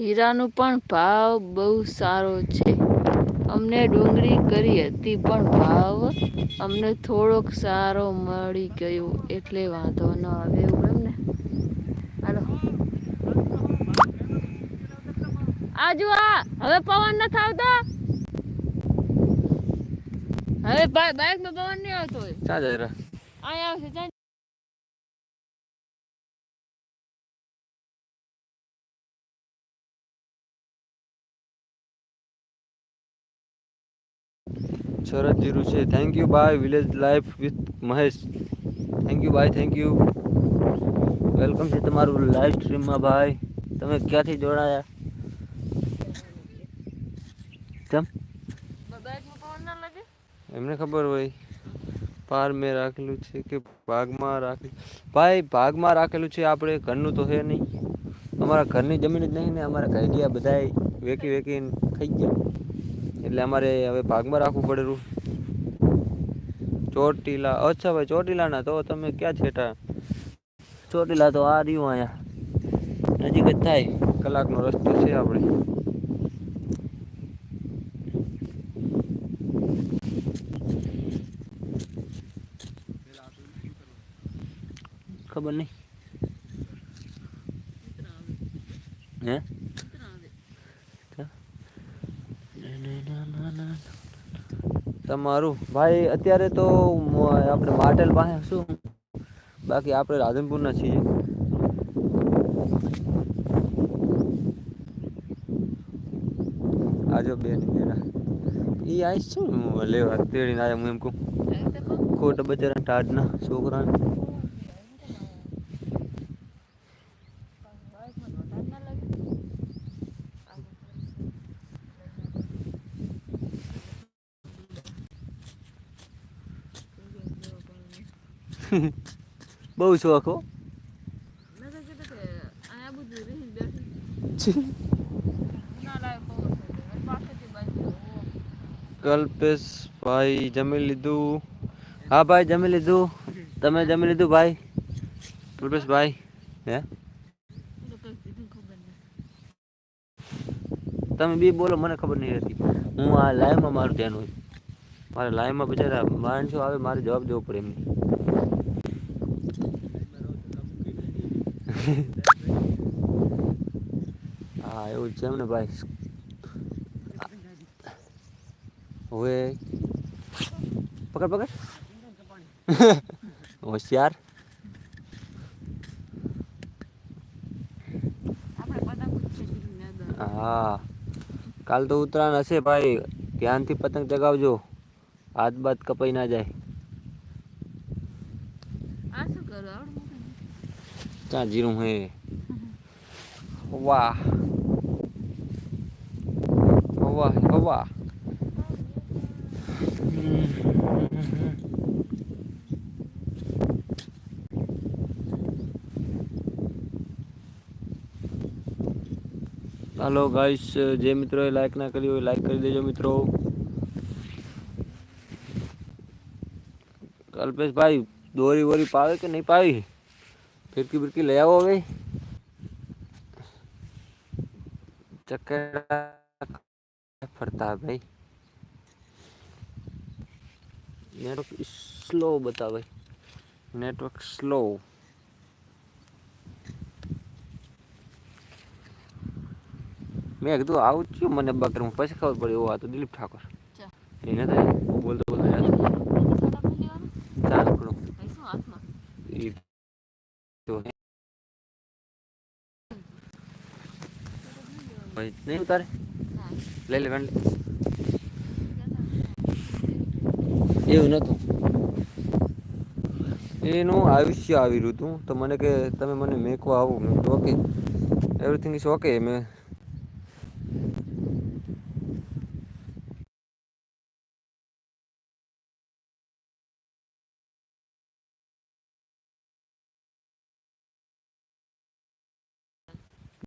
હીરાનો પણ ભાવ બહુ સારો છે. અમને ડુંગળી કરી હતી પણ ભાવ અમને થોડોક સારો મળી ગયો એટલે વાંધો ન આવે એવું એમ ને. હાલો. આજુ આ હવે પવન નથી આવતો? હવે બાઈકમાં પવન નહીં આવતો ચાલ અહીંયા આવશે ચાલ શરદ જીરું છે. Thank you bye village life with Mahesh thank you bye thank you welcome છે તમારું લાઈવ સ્ટ્રીમમાં ભાઈ તમે ક્યાંથી જોડાયા? કેમ? એમને ખબર હોય. પાર મેં રાખેલું છે કે ભાગમાં રાખેલું. ભાઈ ભાગમાં રાખેલું છે આપણે ઘરનું તો છે નહીં. અમારા ઘરની જમીન જ નહીં ને અમારા ઘડિયા બધાય વેકી વેકીને ખાઈ ગયા. એટલે અમારે હવે ભાગમાં રાખવું પડેલું. ચોટીલા, અચ્છા ભાઈ, ચોટીલાના તો તમે ક્યાં છેટા? ચોટીલા તો આ રહ્યું અહીંયા. નજીક જ થાય. કલાકનો રસ્તો છે આપણે. ખબર નહીં. હે? તમારું? ભાઈ અત્યારે તો આપણે માટેલ પાસે શું બાકી આપણે રાધનપુરના છીએ. આજો બેન બેરા એ આવીશ હું લેવા તેડીને આવ્યા હું એમ કહું. ખોટ બચારા ટાઢના છોકરાને. બહુ શોખ હો. કલ્પેશ ભાઈ જમી લીધું. હા ભાઈ જમી લીધું. તમે જમી લીધું ભાઈ? કલ્પેશ ભાઈ? હે? તમે બી બોલો મને ખબર નહીં રહેતી. હું આ લાઈવમાં મારું ધ્યાન હોય. મારે લાઈવમાં બિચારા માણસો આવે મારે જવાબ દેવો પડે એમને. હા, એવું છે એમ ને ભાઈ. હવે પકડ પકડ. હોશિયાર. હા. કાલ તો ઉત્તરાયણ હશે ભાઈ. ધ્યાનથી પતંગ ચગાવજો. હાથ બાદ કપાઈ ના જાય. આ શું કરો? આવડે ક્યાં જીરું હે વાહ વાહ વાહ હાલો ગાઈસ જે મિત્રોએ લાઈક ના કરી હોય લાઈક કરી દેજો મિત્રો કલ્પેશભાઈ દોરી વોરી પાવે કે નહીં પાવી ફિરકી બિરકી લઈ આવો હવે. ચક્કર ફરતા ભાઈ. નેટવર્ક સ્લો બતાવે. નેટવર્ક સ્લો મેં કીધું આવું મને બકર પછી ખબર પડી આ તો દિલીપ ઠાકોર. એ એને તો બોલતો બોલતો યાદ ચાલ આપણો ઈ તો હે. ભાઈ નહીં ઉતારે? લઈ લે લે એવું નતું? એનું આયુષ્ય આવી રહ્યું હતું. તો મને કે તમે મને મેકવા આવો. મેં ઓકે એવરીથિંગ ઇઝ ઓકે મેં